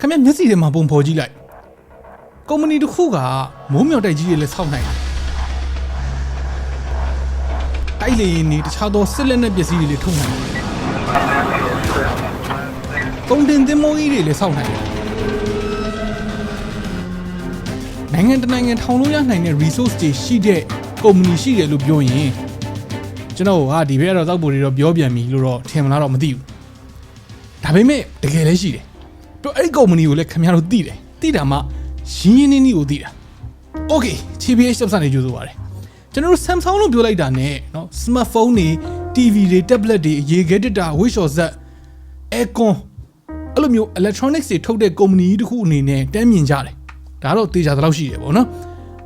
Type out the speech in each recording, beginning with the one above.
ခင်ဗျမျက်စိထဲမှာပုံဖော်ကြည့်လိုက်ကုမ္ပဏီတစ်ခုကမိုးမြောက်တိုက်ကြီးတွေလည်းစောင့်နိုင်တယ်တိုက်လေရင်နေတခြားသောစစ်လက်နက်ပစ္စည်းတွေလည်းထုတ်နိုင်တယ်ကုန်တင်သင်္ဘောကြီးတွေလည်းစောင့်နိုင်တယ်နိုင်ငံတစ်နိုင်ငံထောင်လို့ရနိုင်တဲ့ resource တွေရှိတဲ့ကုမ္ပဏီရှိတယ်လို့ပြောရင်ကျွန်တော်ဟာဒီဘက်ကတော့တောက်ပေါ်တွေတော့ပြောပြန်ပြီလို့တော့ထင်မလားတော့မသိဘူးဒါပေမဲ့တကယ်လည်းရှိတယ် တော့အဲ့ဒီကုမ္ပဏီကိုလည်းခင်ဗျားတို့သိတယ်သိတာမှရင်းရင်းနှီးနှီးကိုသိတာ Okay TPH စနေကြိုးဆိုပါတယ်ကျွန်တော်တို့ Samsung လို့ပြောလိုက်တာ ਨੇ เนาะ smartphone တွေ TV တွေ tablet တွေရေခဲတက်တာ wish or set aircon အဲ့လိုမျိုး electronics တွေထုတ်တဲ့ကုမ္ပဏီကြီးတစ်ခုအနေနဲ့တန်းမြင်ကြတယ်ဒါတော့တေချာသလောက်ရှိတယ်ပေါ့နော်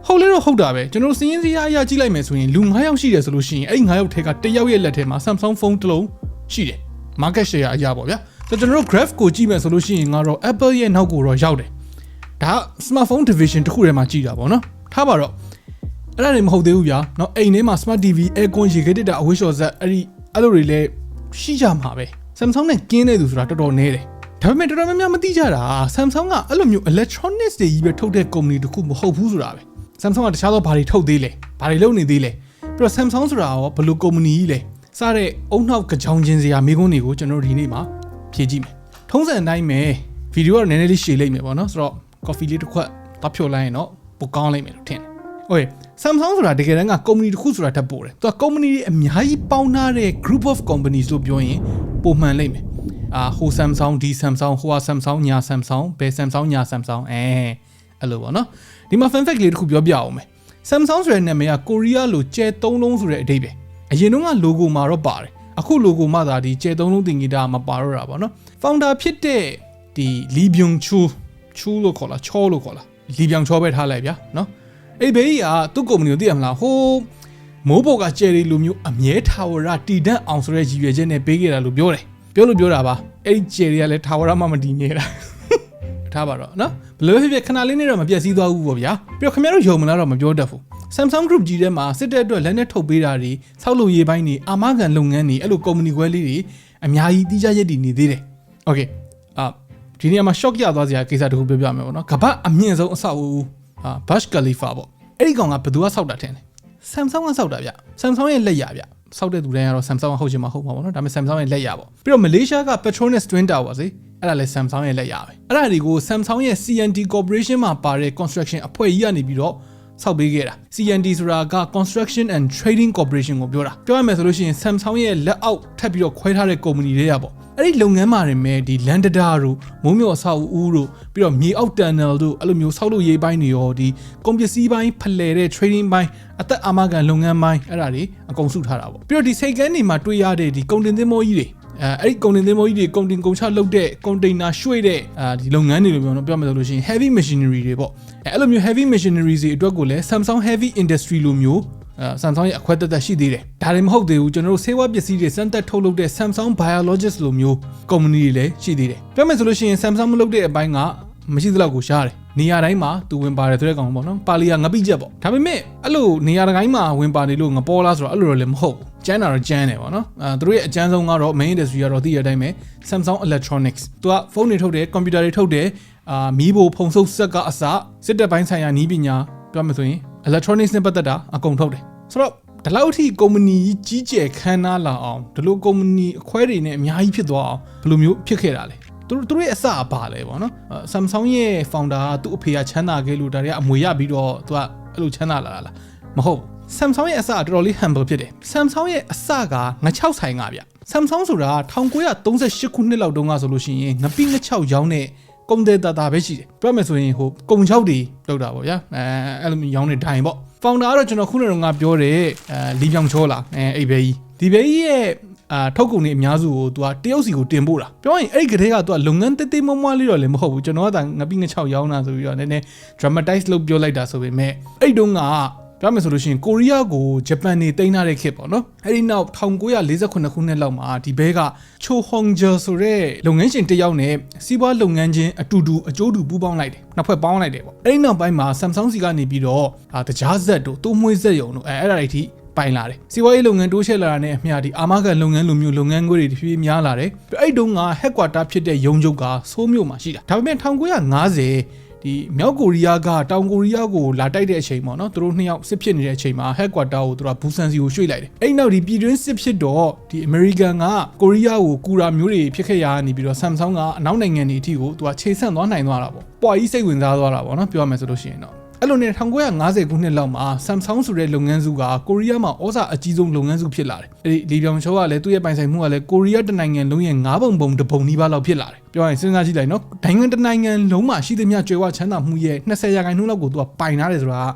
ဟုတ်လေတော့ဟုတ်တာပဲကျွန်တော်တို့စည်ရင်းစည်းအရာကြည့်လိုက်မယ်ဆိုရင်လူ9ယောက်ရှိတယ်ဆိုလို့ရှိရင်အဲ့ဒီ9ယောက်ထဲကတစ်ယောက်ရဲ့လက်ထဲမှာ Samsung phone တစ်လုံးရှိတယ် market share အရာပေါ့ဗျာ ဆိုတော့ကျွန်တော်တို့ graph ကိုကြည့်မယ်ဆိုလို့ရှိရင်ကတော့ Apple ရဲ့နောက်ကိုတော့ရောက်တယ်ဒါက smartphone division တစ်ခုထဲမှာကြည့်တာပေါ့နော်ထားပါတော့အဲ့ဒါတွေမဟုတ်သေးဘူးဗျာเนาะအိမ်ထဲမှာ smart TV aircon ရေခဲတက်တာအဝိရှော်ဆက်အဲ့ဒီအဲ့လိုတွေလည်းရှိကြမှာပဲ Samsung နဲ့ကင်းနေသူဆိုတာတော်တော်နည်းတယ်ဒါပေမဲ့တော်တော်များများမသိကြတာ Samsung ကအဲ့လိုမျိုး electronics တွေကြီးပဲထုတ်တဲ့ company တစ်ခုမဟုတ်ဘူးဆိုတာပဲ Samsung ကတခြားသောဘာတွေထုတ်သေးလဲဘာတွေလုပ်နေသေးလဲပြီးတော့ Samsung ဆိုတာရောဘယ်လို company ကြီးလဲစတဲ့အုံနောက်ကြောင်ချင်းစရာမိကုန်းတွေကိုကျွန်တော်တို့ဒီနေ့မှာ ဖြည့်ကြည့်မယ်ထုံးစံအတိုင်းပဲဗီဒီယိုကတော့နည်းနည်းလေးရှည်လိုက်မယ်ပေါ့နော်ဆိုတော့ coffee လေးတစ်ခွက်တောက်ဖြိုလိုက်ရင်တော့ပိုကောင်းလိုက်မယ်လို့ထင်တယ် Okay Samsung ဆိုတာတကယ်တမ်းက company တစ်ခုဆိုတာတက်ပို့တယ်သူက company တွေအများကြီးပေါင်းထားတဲ့ group of companies လို့ပြောရင်ပုံမှန်လိမ့်မယ်အာဟို Samsung ဒီ Samsung ဟိုဟာ Samsung ညာ Samsung ဘယ် Samsung ညာ Samsung အဲအဲ့လိုပေါ့နော်ဒီမှာ fun fact လေးတစ်ခုပြောပြအောင်မယ် Samsung ဆိုတဲ့နာမည်ကကိုရီးယားလိုကျဲသုံးလုံးဆိုတဲ့အဓိပ္ပာယ်အရင်တော့က logo မှာတော့ပါတယ် အခု logo မှာသာဒီကျဲသုံးလုံးတင်ကြီးတာမပါတော့တာပေါ့နော် founder ဖြစ်တဲ့ဒီလီဗျုံချူချူလို့ခေါ်လားချောလို့ခေါ်လားလီဗျုံချောပဲထားလိုက်ဗျာနော်အဲ့ဘေးကြီးကသူ့ကုမ္ပဏီကိုသိရမလားဟိုးမိုးပေါ်ကကျယ်ရီလိုမျိုးအမြဲထာဝရတည်တတ်အောင်ဆိုတဲ့ရည်ရွယ်ချက်နဲ့ပေးခဲ့တာလို့ပြောတယ်ပြောလို့ပြောတာပါအဲ့ဒီကျယ်ရီကလည်းထာဝရမှမတည်မြဲတာထားပါတော့နော် ဘယ်လိုဖြစ်ဖြစ်ခဏလေးနဲ့တော့မပြည့်စည်သွားဘူးပေါ့ဗျာပြီးတော့ခင်ဗျားတို့ယုံမလားတော့မပြောတတ်ဘူး Samsung Group ကြီးထဲမှာစစ်တဲ့အတွက်လက်နဲ့ထုတ်ပေးတာတွေဆောက်လုပ်ရေးပိုင်းတွေအာမခံလုပ်ငန်းတွေအဲ့လိုကုမ္ပဏီခွဲလေးတွေအများကြီးတီးခြားရက်တည်နေသေးတယ် Okay အာဒီနေရာမှာ shock ရသွားစရာကိစ္စတခုပြောပြမယ်ပေါ့နော်ကမ္ဘာအမြင့်ဆုံးအဆောက်အဦအာ Burj Khalifa ပေါ့အဲ့ဒီကောင်ကဘယ်သူကဆောက်တာထင်လဲ Samsung ကဆောက်တာဗျ Samsung ရဲ့လက်ရဗျ ဆောက်တဲ့သူတိုင်းကတော့ Samsung ကဟုတ်ချင်မှာဟုတ်မှာပေါ့နော်ဒါပေမဲ့ Samsung ရဲ့လက်ရပေါ့ပြီးတော့ Malaysia က Petronas Twin Tower စီအဲ့ဒါလည်း Samsung ရဲ့လက်ရပဲအဲ့ဒါတွေကို Samsung ရဲ့ CNT Corporation မှာပါတဲ့ construction အဖွဲ့ကြီးကနေပြီးတော့ ဆောက်ပေးခဲ့တာ CNT ဆိုတာက Construction and Trading Corporation ကိုပြောတာပြောရမယ်ဆိုလို့ရှိရင် Samsung ရဲ့လက်အောက်ထပ်ပြီးတော့ခွဲထားတဲ့ company တွေကပေါ့အဲ့ဒီလုပ်ငန်းမှာနေမဲ့ဒီ Landada တို့မုံမြို့အဆောက်အဦတို့ပြီးတော့မြေအောက် tunnel တို့အဲ့လိုမျိုးဆောက်လုပ်ရေးပိုင်းတွေရောဒီကုန်ပစ္စည်းပိုင်းဖလှယ်တဲ့ trading ပိုင်းအသက်အာမခံလုပ်ငန်းပိုင်းအဲ့ဒါတွေအကုန်စုထားတာပေါ့ပြီးတော့ဒီစိတ်ကန်းတွေမှာတွေ့ရတဲ့ဒီကုန်တင်သင်္ဘောကြီးတွေအဲအဲ့ဒီကုန်တင်သင်္ဘောကြီးတွေကုန်တင်ကုန်ချလုပ်တဲ့ကွန်တိန်နာရွှေ့တဲ့အာဒီလုပ်ငန်းတွေလို့ပြောတော့ပြောမယ်ဆိုလို့ရှိရင် heavy machinery တွေပေါ့ အဲအဲ့လိုမျိုး heavy machinery တွေအတွက်ကိုလည်း Samsung heavy industry လိုမျိုးအဲ Samsung ရဲ့အခွဲတက်တက်ရှိသေးတယ်ဒါတွေမဟုတ်သေးဘူးကျွန်တော်တို့ဆေးဝါးပစ္စည်းတွေစမ်းသပ်ထုတ်လုပ်တဲ့ Samsung Biologics လိုမျိုးကုမ္ပဏီတွေလည်းရှိသေးတယ်ပြောမယ်ဆိုလို့ရှိရင် Samsung မလုပ်တဲ့အပိုင်းကမရှိသလောက်ကိုရှားတယ်နေရာတိုင်းမှာသူဝင်ပါတယ်ဆိုတဲ့ကောင်ပေါ့နော်ပါလီယာငပိချက်ပေါ့ဒါပေမဲ့အဲ့လိုနေရာတိုင်းမှာဝင်ပါနေလို့ငပေါ်လားဆိုတော့အဲ့လိုတော့လည်းမဟုတ်ဘူးကျန်းတာတော့ကျန်းတယ်ပေါ့နော်အဲသူတို့ရဲ့အကျန်းဆုံးကတော့ main industry ကတော့သိရတဲ့အတိုင်းပဲ Samsung Electronics သူကဖုန်းတွေထုတ်တယ်ကွန်ပျူတာတွေထုတ်တယ်အာမီးဘိုဖုန်ဆုပ်ဆက်ကအစစစ်တပ်ပိုင်းဆိုင်ရာနည်းပညာပြောမှဆိုရင် electronics နဲ့ပတ်သက်တာအကုန်ထုတ်တယ်ဆိုတော့ဒီလောက်အထိကုမ္ပဏီကြီးကြီးကျယ်ခမ်းနားလာအောင်ဒီလိုကုမ္ပဏီအခွဲတွေနဲ့အများကြီးဖြစ်သွားအောင်ဘယ်လိုမျိုးဖြစ်ခဲ့တာလဲသူတို့သူတို့ရဲ့အစအပါလဲပေါ့နော်အဲ Samsung ရဲ့ founder ကသူ့အဖေကချမ်းသာခဲ့လို့ဒါတွေကအမွေရပြီးတော့သူကအဲ့လိုချမ်းသာလာတာလားမဟုတ်ဘူး Samsung ရဲ့အစကတော်တော်လေး humble ဖြစ်တယ် Samsung ရဲ့အစကငါ6ဆိုင်ကဗျ Samsung ဆိုတာ1938ခုနှစ်လောက်တုန်းကဆိုလို့ရှိရင်ငပိင6ရောင်းတဲ့ ကုန်တဲ့တာတာပဲရှိတယ်ပြောမယ်ဆိုရင်ဟိုကုန်ချောက်တွေလောက်တာပေါ့ဗျာအဲအဲ့လိုမျိုးရောင်းတဲ့ဒိုင်ပေါ့ founder ကတော့ကျွန်တော်ခုနကငါပြောတဲ့အဲလီပြောင်ချောလာအဲအိဘဲကြီးဒီဘဲကြီးရဲ့အာထုတ်ကုန်တွေအများစုကို तू ကတရုတ်စီကိုတင်ပို့တာပြောရင်အဲ့ဒီကလေးက तू ကလုပ်ငန်းတိတ်တိတ်မွမွလေးတော့လည်းမဟုတ်ဘူးကျွန်တော်ကဒါငပိင6ရောင်းတာဆိုပြီးတော့နည်းနည်း dramatize လုပ်ပြောလိုက်တာဆိုပေမဲ့အဲ့တုန်းက ပြောမယ်ဆိုလို့ရှိရင်ကိုရီးယားကိုဂျပန်နေတိန်းထားတဲ့ခေတ်ပေါ့နော်အဲ့ဒီနောက်1948ခုနှစ်လောက်မှာဒီဘဲကချိုဟောင်ဂျာဆိုတဲ့လုပ်ငန်းရှင်တစ်ယောက်နဲ့စီးပွားလုပ်ငန်းချင်းအတူတူအကျိုးတူပူးပေါင်းလိုက်တယ်နှစ်ဖွဲ့ပေါင်းလိုက်တယ်ပေါ့အဲ့ဒီနောက်ပိုင်းမှာ Samsung စီကနေပြီးတော့အာတကြားဇက်တို့တိုးမွေးဇက်ယုံတို့အဲအဲ့ဒါတွေအထိပိုင်လာတယ်စီးပွားရေးလုပ်ငန်းတိုးချဲ့လာတာနဲ့အမျှဒီအာမခံလုပ်ငန်းလိုမျိုးလုပ်ငန်းခွဲတွေတဖြည်းဖြည်းများလာတယ်အဲ့တုန်းက headquarter ဖြစ်တဲ့ရုံးချုပ်ကဆိုးမြို့မှာရှိတာဒါပေမဲ့1950 ဒီမြောက်ကိုရီးယားကတောင်ကိုရီးယားကိုလာတိုက်တဲ့အချိန်ပေါ့နော်သူတို့နှစ်ယောက်စစ်ဖြစ်နေတဲ့အချိန်မှာ headquarter ကိုသူတို့ကဘူဆန်စီကိုရွှေ့လိုက်တယ်အဲ့နောက်ဒီပြည်တွင်းစစ်ဖြစ်တော့ဒီ American ကကိုရီးယားကိုကူရာမျိုးတွေဖြစ်ခဲ့ရနေပြီးတော့ Samsung ကအနောက်နိုင်ငံတွေအထိကိုသူကခြေဆန့်သွားနိုင်သွားတာပေါ့ပွာကြီးစိတ်ဝင်စားသွားတာပေါ့နော်ပြောရမယ်ဆိုလို့ရှိရင်တော့ အဲ့လိုနဲ့1950ခုနှစ်လောက်မှာ Samsung ဆိုတဲ့လုပ်ငန်းစုကကိုရီးယားမှာဩဇာအကြီးဆုံးလုပ်ငန်းစုဖြစ်လာတယ်။အဲဒီလီပြောင်ချိုးကလည်းသူ့ရဲ့ပိုင်ဆိုင်မှုကလည်းကိုရီးယားတနိုင်ငံလုံးရဲ့၅ပုံပုံတစ်ပုံနီးပါးလောက်ဖြစ်လာတယ်။ပြောရင်စဉ်းစားကြည့်လိုက်နော်။နိုင်ငံတနိုင်ငံလုံးမှာရှိသမျှကြွယ်ဝချမ်းသာမှုရဲ့20ရာခိုင်နှုန်းလောက်ကိုသူကပိုင်ထားတယ်ဆိုတာက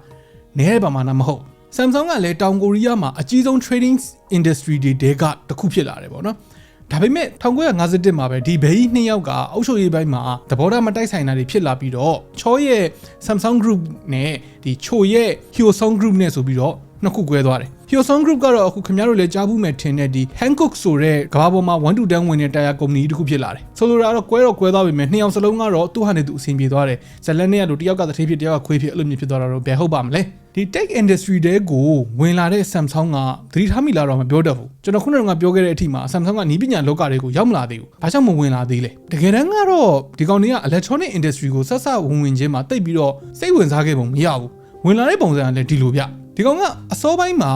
နည်းတဲ့ပမာဏမဟုတ်။ Samsung ကလည်းတောင်ကိုရီးယားမှာအကြီးဆုံး trading industry တွေတဲကတစ်ခုဖြစ်လာတယ်ပေါ့နော်။ ဒါပေမဲ့1951မှာပဲဒီဘေးကြီးနှစ်ယောက်ကအုပ်ချုပ်ရေးပိုင်းမှာသဘောထားမတိုက်ဆိုင်တာတွေဖြစ်လာပြီးတော့ချောရဲ့ Samsung Group နဲ့ဒီချိုရဲ့ Hyosung Group နဲ့ဆိုပြီးတော့နှစ်ခုကွဲသွားတယ် Hyosung Group ကတော့အခုခင်ဗျားတို့လည်းကြားဘူးမယ်ထင်တဲ့ဒီ Hankook ဆိုတဲ့ကမ္ဘာပေါ်မှာ1 to 10ဝင်တဲ့တာယာကုမ္ပဏီတစ်ခုဖြစ်လာတယ်ဆိုလိုတာကတော့ကွဲတော့ကွဲသွားပြီမဲ့နှစ်ယောက်စလုံးကတော့သူ့ဟာနဲ့သူအဆင်ပြေသွားတယ်ဇက်လက်နဲ့ကတော့တယောက်ကတစ်ထေးဖြစ်တယောက်ကခွေးဖြစ်အဲ့လိုမျိုးဖြစ်သွားတာတော့ဘယ်ဟုတ်ပါမလဲဒီ tech industry တဲကိုဝင်လာတဲ့ Samsung ကသတိထားမိလားတော့မပြောတတ်ဘူးကျွန်တော်ခုနကပြောခဲ့တဲ့အထိမှာ Samsung ကနီးပညာလောကတွေကိုရောက်မလာသေးဘူးဘာကြောင့်မဝင်လာသေးလဲတကယ်တမ်းကတော့ဒီကောင်တွေက electronic industry ကိုဆက်ဆက်ဝင်ဝင်ချင်းမှာတိတ်ပြီးတော့စိတ်ဝင်စားခဲ့ပုံမရဘူးဝင်လာတဲ့ပုံစံကလည်းဒီလိုဗျ ဒီကောင်ကအစောပိုင်းမှာ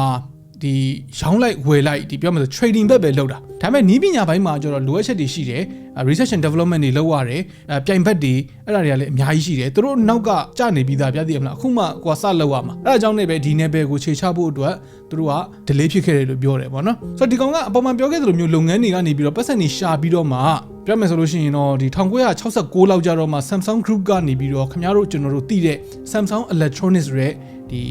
ဒီရောင်းလိုက်ဝယ်လိုက်ဒီပြောမှဆို trading ဘက်ပဲလုပ်တာဒါပေမဲ့နီးပညာပိုင်းမှာကျတော့လိုအပ်ချက်တွေရှိတယ် research and development တွေလုပ်ရတယ်အဲပြိုင်ဘက်တွေအဲ့ဒါတွေကလည်းအများကြီးရှိတယ်သူတို့နောက်ကကြာနေပြီးသားပြသိရမလားအခုမှကိုကစလုပ်ရမှာအဲ့ဒါကြောင့်လည်းပဲဒီ level ကိုခြေချဖို့အတွက်သူတို့က delay ဖြစ်ခဲ့တယ်လို့ပြောတယ်ပေါ့နော်ဆိုတော့ဒီကောင်ကအပေါ်မှာပြောခဲ့သလိုမျိုးလုပ်ငန်းတွေကနေပြီးတော့ပတ်စံတွေရှာပြီးတော့မှပြောမယ်ဆိုလို့ရှိရင်တော့ဒီ1966လောက်ကြတော့မှ Samsung Group ကနေပြီးတော့ခင်ဗျားတို့ကျွန်တော်တို့သိတဲ့ Samsung Electronics ရဲ့ဒီ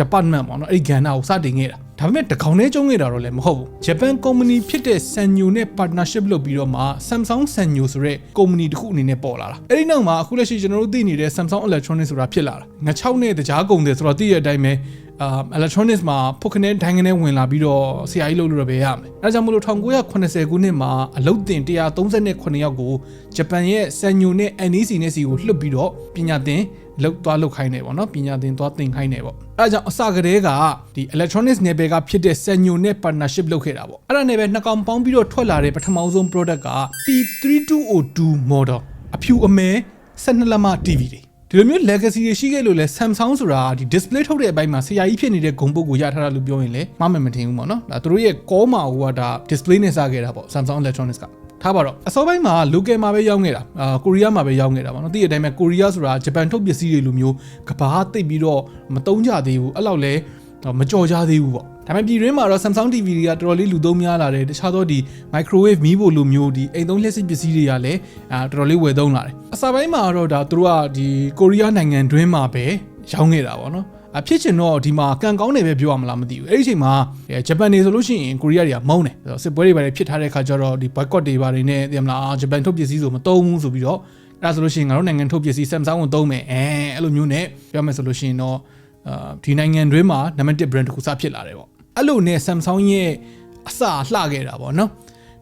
department ပေါ့နော်အဲ့ဒီကဏ္ဍကိုစတင်ခဲ့တာဒါပေမဲ့တကောင်နဲ့ကျုံးခဲ့တာတော့လည်းမဟုတ်ဘူးဂျပန်ကုမ္ပဏီဖြစ်တဲ့ Sanyo နဲ့ partnership လုပ်ပြီးတော့မှ Samsung Sanyo ဆိုတဲ့ကုမ္ပဏီတစ်ခုအနေနဲ့ပေါ်လာတာအဲ့ဒီနောက်မှာအခုလက်ရှိကျွန်တော်တို့သိနေတဲ့ Samsung Electronics ဆိုတာဖြစ်လာတာငါ6နဲ့တကြားကုန်တယ်ဆိုတော့သိရတဲ့အတိုင်းပဲအာ electronics မှာဖုတ်ခနဲ့ဒိုင်းကနေဝင်လာပြီးတော့ဆရာကြီးလုပ်လို့ရပဲရမယ်အဲဒါကြောင့်မလို့1980ခုနှစ်မှာအလုတ်တင်138ယောက်ကိုဂျပန်ရဲ့ Sanyo နဲ့ NEC နဲ့စီကိုလွှတ်ပြီးတော့ပညာသင် လောက်သွားလောက်ခိုင်းနေပေါ့နော်ပညာသင်သွားသင်ခိုင်းနေပေါ့အဲဒါကြောင့်အစကတည်းကဒီ electronics နယ်ပယ်ကဖြစ်တဲ့ Sanyo နဲ့ partnership လုပ်ခဲ့တာပေါ့အဲ့ဒါနဲ့ပဲနှစ်ကောင်ပေါင်းပြီးတော့ထွက်လာတဲ့ပထမဆုံး product က P3202 model အဖြူအမဲ12လက်မ TV တွေဒီလိုမျိုး legacy တွေရှိခဲ့လို့လဲ Samsung ဆိုတာဒီ display ထုတ်တဲ့အပိုင်းမှာဆရာကြီးဖြစ်နေတဲ့ဂုံပုတ်ကိုရထားတာလို့ပြောရင်လည်းမမှန်မထင်ဘူးပေါ့နော်ဒါသူတို့ရဲ့ call မှာဟိုကဒါ display နဲ့စခဲ့တာပေါ့ Samsung Electronics က ထားပါတော့အစောပိုင်းမှာ local မှာပဲရောက်နေတာအာကိုရီးယားမှာပဲရောက်နေတာပေါ့နော်သိတဲ့အတိုင်းပဲကိုရီးယားဆိုတာဂျပန်ထုတ်ပစ္စည်းတွေလိုမျိုးကဘာသိပ်ပြီးတော့မတုံးကြသေးဘူးအဲ့လောက်လဲမကြော်ကြသေးဘူးပေါ့ဒါပေမဲ့ပြည်တွင်းမှာတော့ Samsung TV တွေကတော်တော်လေးလူသုံးများလာတယ်တခြားသောဒီ microwave မီးဖို့လိုမျိုးဒီအိမ်သုံးလျှက်စစ်ပစ္စည်းတွေကလည်းအာတော်တော်လေးဝယ်သုံးလာတယ်အစပိုင်းမှာတော့ဒါသူတို့ကဒီကိုရီးယားနိုင်ငံတွင်းမှာပဲရောင်းနေတာပေါ့နော် အဖြစ်ချင်တော့ဒီမှာကန်ကောင်းတယ်ပဲပြောရမလားမသိဘူးအဲ့ဒီအချိန်မှာဂျပန်နေဆိုလို့ရှိရင်ကိုရီးယားတွေကမုန်းတယ်စစ်ပွဲတွေပါတယ်ဖြစ်ထားတဲ့ခါကျတော့ဒီ boycott တွေပါတယ်နဲ့သိမလားဂျပန်ထုတ်ပစ္စည်းဆိုမသုံးဘူးဆိုပြီးတော့အဲ့ဒါဆိုလို့ရှိရင်ငါတို့နိုင်ငံထုတ်ပစ္စည်း Samsung ကိုသုံးမယ်အဲအဲ့လိုမျိုးနဲ့ပြောမယ်ဆိုလို့ရှိရင်တော့အာဒီနိုင်ငံတွင်းမှာနံပါတ်1 brand တစ်ခုစဖြစ်လာတယ်ပေါ့အဲ့လိုနဲ့ Samsung ရဲ့အစလှခဲ့တာပေါ့နော်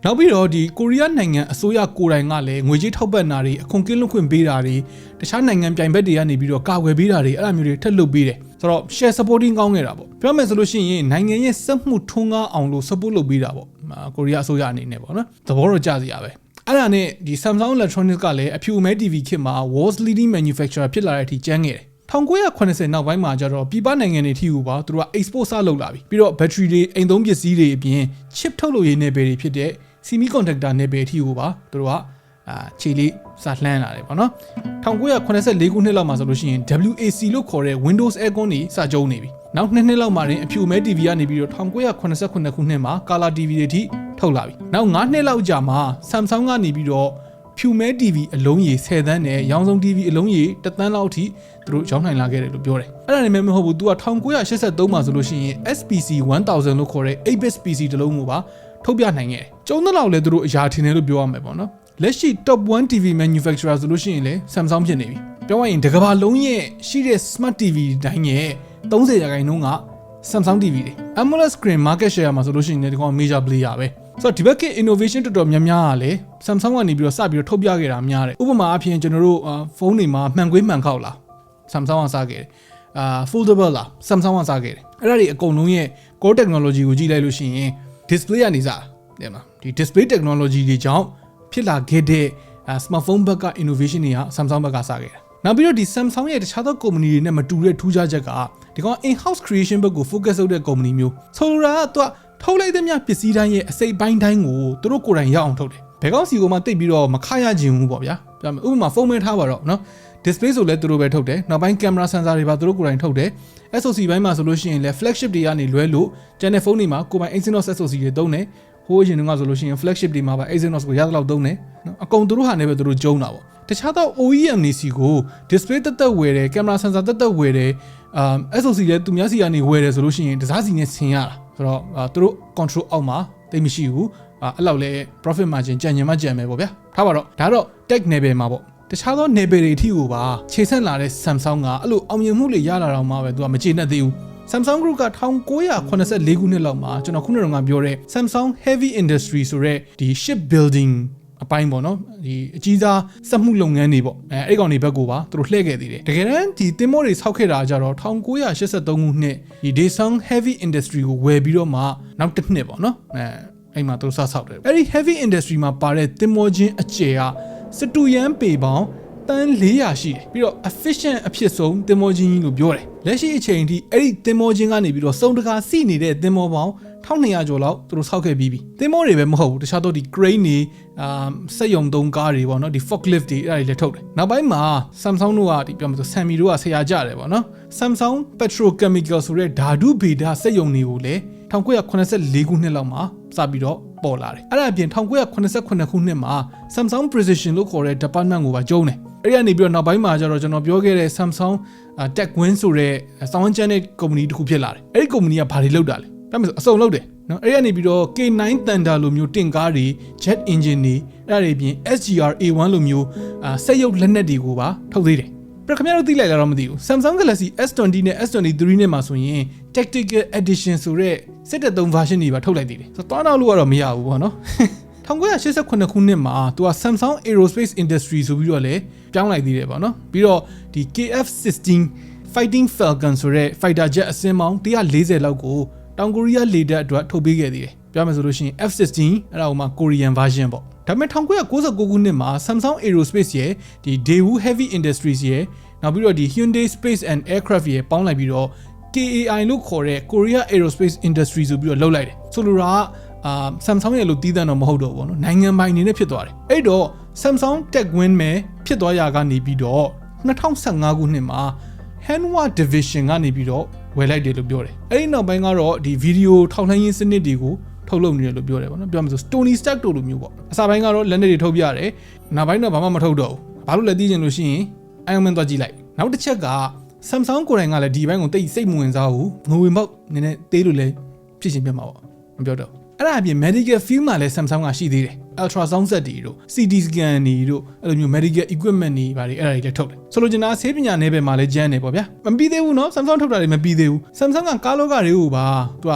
နောက်ပြီးတော့ဒီကိုရီးယားနိုင်ငံအစိုးရကိုယ်တိုင်ကလည်းငွေကြေးထောက်ပံ့တာတွေအခွန်ကင်းလွတ်ခွင့်ပေးတာတွေတခြားနိုင်ငံပြိုင်ဘက်တွေကနေပြီးတော့ကာကွယ်ပေးတာတွေအဲ့လိုမျိုးတွေထပ်လုပ်ပေးတယ် ဆိုတော့ share supporting ကောင်းခဲ့တာပေါ့ပြောမယ်ဆိုလို့ရှိရင်နိုင်ငံရဲ့စက်မှုထွန်းကားအောင်လို့ support လုပ်ပေးတာပေါ့ကိုရီးယားအစိုးရအနေနဲ့ပေါ့နော်သဘောတော့ကြစီရပဲအဲ့ဒါနဲ့ဒီ Samsung Electronics ကလည်းအဖြူမဲ TV ခေတ်မှာ world's leading manufacturer ဖြစ်လာတဲ့အထိကျန်းခဲ့တယ်1980နောက်ပိုင်းမှာကျတော့ပြည်ပနိုင်ငံတွေထိကိုပါသူတို့က export စလုပ်လာပြီပြီးတော့ battery တွေအိမ်သုံးပစ္စည်းတွေအပြင် chip ထုတ်လုပ်ရေးနယ်ပယ်တွေဖြစ်တဲ့ semiconductor နယ်ပယ်ထိကိုပါသူတို့က အာခြေလေးစလှမ်းလာတယ်ပေါ့နော်1984ခုနှစ်လောက်မှာဆိုလို့ရှိရင် WAC လို့ခေါ်တဲ့ Windows Aircon တွေစကြုံနေပြီနောက်နှစ်နှစ်လောက်မှာရင်အဖြူမဲ TV ကနေပြီးတော့1989ခုနှစ်မှာ Color TV တွေထိထုတ်လာပြီနောက်9နှစ်လောက်ကြာမှာ Samsung ကနေပြီးတော့ဖြူမဲ TV အလုံးကြီး10သန်းနဲ့ရောင်စုံ TV အလုံးကြီး10သန်းလောက်ထိသူတို့ရောင်းနိုင်လာခဲ့တယ်လို့ပြောတယ်အဲ့ဒါနဲ့မဟုတ်ဘူး तू က1983မှာဆိုလို့ရှိရင် SPC 1000လို့ခေါ်တဲ့ 8-bit PC တစ်လုံးကိုပါထုတ်ပြနိုင်ခဲ့တယ်ကျုံးတဲ့လောက်လဲသူတို့အရာထင်တယ်လို့ပြောရမှာပေါ့နော် လက်ရှိ top 1 TV manufacturer ဆိုလို့ရှိရင်လေ Samsung ဖြစ်နေပြီပြောရရင်တကဘာလုံးရဲ့ရှိတဲ့ smart TV တိုင်းရဲ့30ရာခိုင်နှုန်းက Samsung TV တွေ AMOLED screen market share မှာဆိုလို့ရှိရင်လည်းဒီကောင် major player ပဲဆိုတော့ဒီဘက်က innovation တော်တော်များများကလည်း Samsung ကနေပြီးတော့စပြီးတော့ထုတ်ပြခဲ့တာများတယ်ဥပမာအဖြစ်ကျွန်တော်တို့ဖုန်းတွေမှာမှန်ကွေးမှန်ခောက်လာ Samsung ကစခဲ့တယ်အာ foldable လား Samsung ကစားခဲ့တယ်အဲ့ဒါတွေအကုန်လုံးရဲ့ core technology ကိုကြည့်လိုက်လို့ရှိရင် display ကနေစားတယ်မလားဒီ display technology တွေကြောင့် ဖြစ်လာခဲ့တဲ့အာ smartphone ဘက်က innovation တွေက Samsung ဘက်ကစားခဲ့တာနောက်ပြီးတော့ဒီ Samsung ရဲ့တခြားသော company တွေနဲ့မတူတဲ့ထူးခြားချက်ကဒီကောင် in house creation ဘက်ကို focus လုပ်တဲ့ company မျိုးဆိုလိုတာကသူကထုတ်လိုက်တဲ့မြပစ္စည်းတိုင်းရဲ့အစိတ်ပိုင်းတိုင်းကိုသူတို့ကိုယ်တိုင်ရအောင်ထုတ်တယ်ဘယ်ကောက်စီကိုမှတိတ်ပြီးတော့မခရချင်ဘူးပေါ့ဗျာပြောမယ်ဥပမာဖုန်းမဲထားပါတော့နော် display ဆိုလဲသူတို့ပဲထုတ်တယ်နောက်ပိုင်း camera sensor တွေပါသူတို့ကိုယ်တိုင်ထုတ်တယ် SoC ဘိုင်းမှာဆိုလို့ရှိရင်လဲ flagship တွေကနေလွဲလို့ကျန်တဲ့ဖုန်းတွေမှာကိုယ်ပိုင် Exynos SoC တွေသုံးတယ် ဟိုးရင်ကဆိုလို့ရှိရင် flagship တွေမှာပါ Exynos ကိုရသလောက်သုံးတယ်နော်အကုန်သူတို့ဟာနေပဲသူတို့ကျုံတာပေါ့တခြားသော OEM နေစီကို display တက်တက်ဝယ်တယ် camera sensor တက်တက်ဝယ်တယ်အမ် SoC လဲသူများစီကနေဝယ်တယ်ဆိုလို့ရှိရင်တစားစီနဲ့ဆင်ရတာဆိုတော့အာသူတို့ control အောက်မှာတိတ်မရှိဘူးအာအဲ့လောက်လဲ profit margin ကြံ့ညင်မှကြံ့မယ်ပေါ့ဗျာထားပါတော့ဒါတော့ tech level မှာပေါ့တခြားသော level တွေအထိကိုပါခြေဆက်လာတဲ့ Samsung ကအဲ့လိုအောင်မြင်မှုတွေရလာတော့မှပဲသူကမကျေနပ်သေးဘူး Samsung Group က1984ခုနှစ်လောက်မှာကျွန်တော်ခုနကပြောတဲ့ Samsung Heavy Industry ဆိုတဲ့ဒီ shipbuilding အပိုင်းပေါ့နော်ဒီအကြီးစားစက်မှုလုပ်ငန်းတွေပေါ့အဲအဲ့ကောင်တွေဘက်ကိုပါသူတို့လှည့်ခဲ့သေးတယ်တကယ်တမ်းဒီတင်မောတွေဆောက်ခဲ့တာကြတော့1983ခုနှစ်ဒီ Daesung Heavy Industry ကိုဝယ်ပြီးတော့မှနောက်တစ်နှစ်ပေါ့နော်အဲအဲ့မှာသူတို့စဆောက်တယ်အဲ့ဒီ Heavy Industry မှာပါတဲ့တင်မောချင်းအကျယ်ကစတူယန်ပေပေါင်း တန်း400ရှိတယ်ပြီးတော့ efficient အဖြစ်ဆုံးတင်မောချင်းကြီးလို့ပြောတယ်လက်ရှိအချိန်ထိအဲ့ဒီတင်မောချင်းကနေပြီးတော့စုံတကာစီနေတဲ့တင်မောပေါင်း1200ကျော်လောက်သူတို့ဆောက်ခဲ့ပြီးပြီတင်မောတွေပဲမဟုတ်ဘူးတခြားတော့ဒီ crane တွေအာစက်ယုံသုံးကားတွေပေါ့နော်ဒီ forklift တွေအဲ့ဒါတွေလည်းထုတ်တယ်နောက်ပိုင်းမှာ Samsung တို့ကဒီပြောမှဆို Sammy တို့ကဆရာကြတယ်ပေါ့နော် Samsung Petrochemical ဆိုတဲ့ဓာတုဗေဒစက်ယုံတွေကိုလည်း1984ခုနှစ်လောက်မှာစပြီးတော့ပေါ်လာတယ်အဲ့ဒါအပြင်1989ခုနှစ်မှာ Samsung Precision လို့ခေါ်တဲ့ department ကိုပါကျုံးတယ် အဲ့ဒီကနေပြီးတော့နောက်ပိုင်းမှာကျတော့ကျွန်တော်ပြောခဲ့တဲ့ Samsung TechWin ဆိုတဲ့စောင်းချမ်းတဲ့ company တစ်ခုဖြစ်လာတယ်အဲ့ဒီ company ကဘာတွေလုပ်တာလဲဒါမှမဟုတ်အစုံလုပ်တယ်နော်အဲ့ဒီကနေပြီးတော့ K9 Thunder လိုမျိုးတင့်ကားတွေ jet engine တွေအဲ့ဒါတွေအပြင် SGR A1 လိုမျိုးအာစက်ရုပ်လက်နက်တွေကိုပါထုတ်သေးတယ်ပြခင်ဗျားတို့သိလိုက်လားတော့မသိဘူး Samsung Galaxy S20 နဲ့ S23 နဲ့မှာဆိုရင် Tactical Edition ဆိုတဲ့စစ်တပ်သုံး version တွေပါထုတ်လိုက်သေးတယ်ဆိုတော့တွားနောက်လို့ကတော့မရဘူးပေါ့နော် 1988ခုနှစ်မှာသူက Samsung Aerospace Industry ဆိုပြီးတော့လည်းပြောင်းလိုက်သေးတယ်ပေါ့နော်ပြီးတော့ဒီ KF16 Fighting Falcon ဆိုတဲ့ fighter jet အစင်းပေါင်း140လောက်ကိုတောင်ကိုရီးယားလေတပ်အတွက်ထုတ်ပေးခဲ့သေးတယ်ပြောမယ်ဆိုလို့ရှိရင် F16 အဲ့ဒါကမှ Korean version ပေါ့ဒါပေမဲ့1999ခုနှစ်မှာ Samsung Aerospace ရဲ့ဒီ Daewoo Heavy Industries ရဲ့နောက်ပြီးတော့ဒီ Hyundai Space and Aircraft ရဲ့ပေါင်းလိုက်ပြီးတော့ KAI လို့ခေါ်တဲ့ Korea Aerospace Industry ဆိုပြီးတော့လှုပ်လိုက်တယ်ဆိုလိုတာက အာ Samsung ရဲ့လို့တီးတန်းတော့မဟုတ်တော့ဘူးပေါ့နော်နိုင်ငံပိုင်အနေနဲ့ဖြစ်သွားတယ်အဲ့တော့ Samsung TechWin မဲ့ဖြစ်သွားရာကနေပြီးတော့2015ခုနှစ်မှာ Hanwha Division ကနေပြီးတော့ဝယ်လိုက်တယ်လို့ပြောတယ်အဲ့ဒီနောက်ပိုင်းကတော့ဒီဗီဒီယိုထောက်လှမ်းရေးစနစ်တွေကိုထုတ်လုပ်နေတယ်လို့ပြောတယ်ပေါ့နော်ပြောမှဆို Tony Stark တို့လိုမျိုးပေါ့အစပိုင်းကတော့လက်နက်တွေထုတ်ပြရတယ်နောက်ပိုင်းတော့ဘာမှမထုတ်တော့ဘူးဘာလို့လဲသိချင်လို့ရှိရင် Iron Man သွားကြည့်လိုက်နောက်တစ်ချက်က Samsung ကိုယ်တိုင်ကလည်းဒီဘက်ကိုတိတ်စိတ်မဝင်စားဘူးငွေမောက်နည်းနည်းသေးလို့လည်းဖြစ်ရှင်ပြတ်မှာပေါ့မပြောတော့ အဲ့ဒါအပြင် medical field မှာလည်း Samsung ကရှိသေးတယ် ultrasound set တွေတို့ CT scan တွေတို့အဲ့လိုမျိုး medical equipment တွေဘာတွေအဲ့ဒါတွေလည်းထုတ်တယ်ဆိုလိုချင်တာဆေးပညာနယ်ပယ်မှာလည်းကျန်းနေပေါ့ဗျာမပြီးသေးဘူးเนาะ Samsung ထုတ်တာတွေမပြီးသေးဘူး Samsung ကကားလောကတွေကိုပါသူက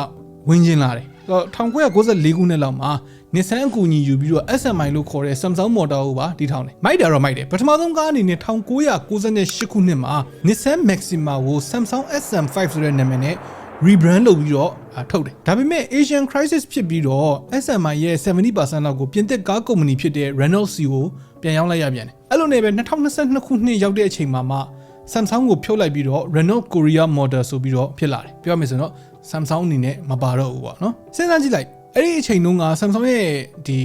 ဝင်ကျင်လာတယ်ဆိုတော့1994ခုနှစ်လောက်မှာ Nissan အကူအညီယူပြီးတော့ SMI လို့ခေါ်တဲ့ Samsung motor ကိုပါတည်ထောင်တယ်။မိုက်တာတော့မိုက်တယ်။ပထမဆုံးကားအနေနဲ့1998ခုနှစ်မှာ Nissan Maxima ကို Samsung SM5 ဆိုတဲ့နာမည်နဲ့ rebrand လုပ်ပြီးတော့ ထုတ်တယ်ဒါပေမဲ့ Asian crisis ဖြစ်ပြီးတော့ SMI ရဲ့70%လောက်ကိုပြင်သစ်ကားကုမ္ပဏီဖြစ်တဲ့ Renault C ကိုပြန်ရောင်းလိုက်ရပြန်တယ်အဲ့လိုနဲ့ပဲ2022ခုနှစ်ရောက်တဲ့အချိန်မှာမှ Samsung ကိုဖြုတ်လိုက်ပြီးတော့ Renault Korea model ဆိုပြီးတော့ဖြစ်လာတယ်ပြောရမယ်ဆိုတော့ Samsung အနေနဲ့မပါတော့ဘူးပေါ့နော်စဉ်းစားကြည့်လိုက်အဲ့ဒီအချိန်တုန်းက Samsung ရဲ့ဒီ